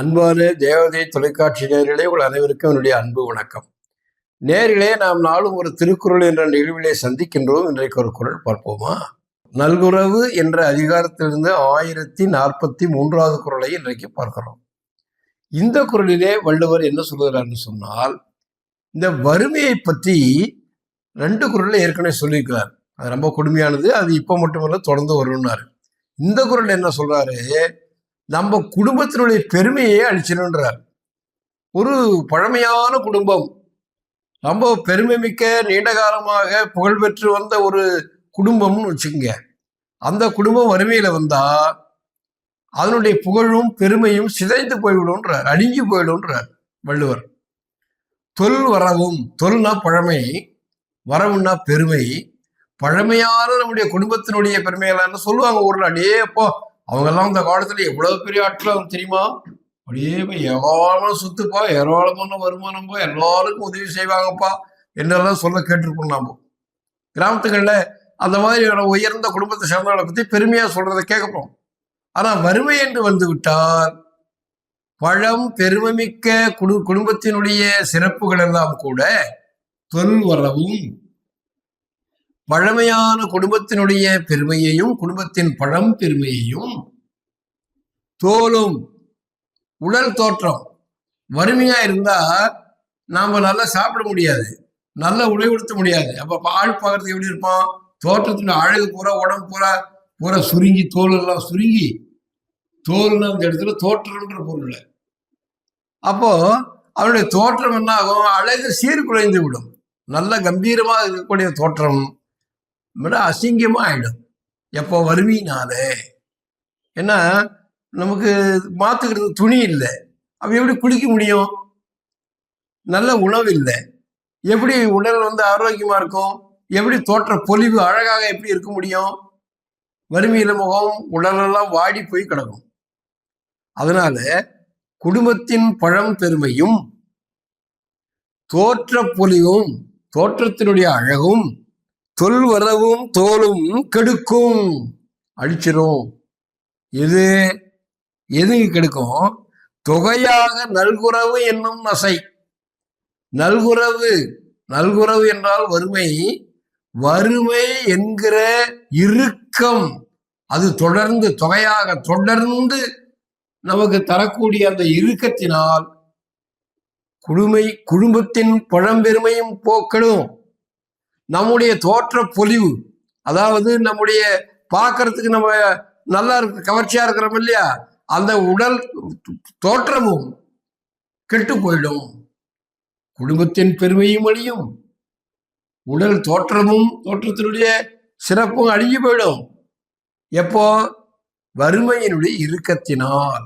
அன்பான தேவதை தொலைக்காட்சி நேரிலே உங்கள் அனைவருக்கும் என்னுடைய அன்பு வணக்கம். நேரிலே நாம் நாளும் ஒரு திருக்குறள் என்ற நிகழ்விலே சந்திக்கின்றோம். இன்றைக்கு ஒரு குரல் பார்ப்போமா? நல்குறவு என்ற அதிகாரத்திலிருந்து ஆயிரத்தி நாற்பத்தி மூன்றாவது குரலை இன்றைக்கு பார்க்கிறோம். இந்த குரலிலே வள்ளுவர் என்ன சொல்கிறார்னு சொன்னால் இந்த வறுமையை பற்றி ரெண்டு குரலில் ஏற்கனவே சொல்லியிருக்கிறார். அது ரொம்ப கொடுமையானது. அது இப்போ மட்டுமல்ல தொடர்ந்து வரும்னாரு. இந்த குரல் என்ன சொல்றாரு? நம்ம குடும்பத்தினுடைய பெருமையே அழிச்சிடுன்றார் ஒரு பழமையான குடும்பம். ரொம்ப பெருமை மிக்க நீண்ட காலமாக புகழ்பெற்று வந்த ஒரு குடும்பம்னு வச்சுக்கோங்க. அந்த குடும்பம் வறுமையில வந்தா அதனுடைய புகழும் பெருமையும் சிதைந்து போய்விடும்ன்றார். அழிஞ்சு போயிடும்ன்றார் வள்ளுவர். தொல் வரவும் தொல்னா பழமை வரவுன்னா பெருமை. பழமையான நம்முடைய குடும்பத்தினுடைய பெருமைகளான்னு சொல்லுவாங்க ஊர்ல அடே அப்போ அவங்கெல்லாம் அந்த காலத்துல எவ்வளவு பெரிய ஆட்கள் தெரியுமா? அப்படியே போய் ஏராளமான சொத்துப்பா ஏராளமான வருமானம்ப்பா எல்லாருக்கும் உதவி செய்வாங்கப்பா என்னெல்லாம் சொல்ல கேட்டிருப்போம் நாம. கிராமத்துகள்ல அந்த மாதிரி உயர்ந்த குடும்பத்தை சேர்ந்தவங்களை பத்தி பெருமையா சொல்றதை கேட்கப்போம். ஆனா வறுமை என்று வந்து விட்டால் பழம் பெருமைமிக்க குடு குடும்பத்தினுடைய சிறப்புகள் எல்லாம் கூட தொல் வரவும் பழமையான குடும்பத்தினுடைய பெருமையையும் குடும்பத்தின் பழம் பெருமையையும் தோலும் உடல் தோற்றம் வறுமையா இருந்தா நாம நல்லா சாப்பிட முடியாது. நல்லா உடை உடுத்த முடியாது. அப்ப ஆள் பார்க்கறதுக்கு எப்படி இருப்பான் தோற்றத்தின் அழகு பூரா உடம்பு பூரா பூரா சுருங்கி தோல் எல்லாம் சுருங்கி தோல்னு அந்த இடத்துல தோற்றம்ன்ற பொருள் அப்போ அவனுடைய தோற்றம் என்ன ஆகும் அழகு சீர்குலைந்து விடும். நல்ல கம்பீரமாக இருக்கக்கூடிய தோற்றம் விட அசிங்கமாக ஆகிடும் எப்போ வருவீனாலே. ஏன்னா நமக்கு மாத்துக்கிறது துணி இல்லை. அப்ப எப்படி குளிக்க முடியும்? நல்ல உணவு இல்லை. எப்படி உடல் வந்து ஆரோக்கியமா இருக்கும்? எப்படி தோற்ற பொலிவு அழகாக எப்படி இருக்க முடியும்? வறுமையில முகம் உடலெல்லாம் வாடி போய் கிடக்கும். அதனால குடும்பத்தின் பழம் பெருமையும் தோற்ற பொலிவும் தோற்றத்தினுடைய அழகும் தொல் வரவும் தோலும் கெடுக்கும். அழிச்சிரும் எது? எதுக்கு கெடுக்கும்? தொகையாக நல்குறவு என்னும் நசை. நல்குறவு. நல்குறவு என்றால் வறுமை. வறுமை என்கிற இறுக்கம். அது தொடர்ந்து தொகையாக தொடர்ந்து நமக்கு தரக்கூடிய அந்த இறுக்கத்தினால் குடுமை குடும்பத்தின் பழம்பெருமையும் போக்கடும். நம்முடைய தோற்ற பொலிவு அதாவது நம்முடைய பார்க்கறதுக்கு நம்ம நல்லா இருக்கு கவர்ச்சியா இருக்கிறோம் இல்லையா? அந்த உடல் தோற்றமும் கெட்டு போயிடும். குடும்பத்தின் பெருமையும் அழியும். உடல் தோற்றமும் தோற்றத்தினுடைய சிறப்பும் அழிஞ்சு போயிடும். எப்போ? வறுமையினுடைய இறுக்கத்தினால்.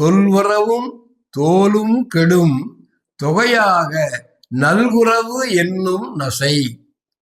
தொல்வரவும் தோலும் கெடும். தொகையாக நல்குறவு என்னும் நசை.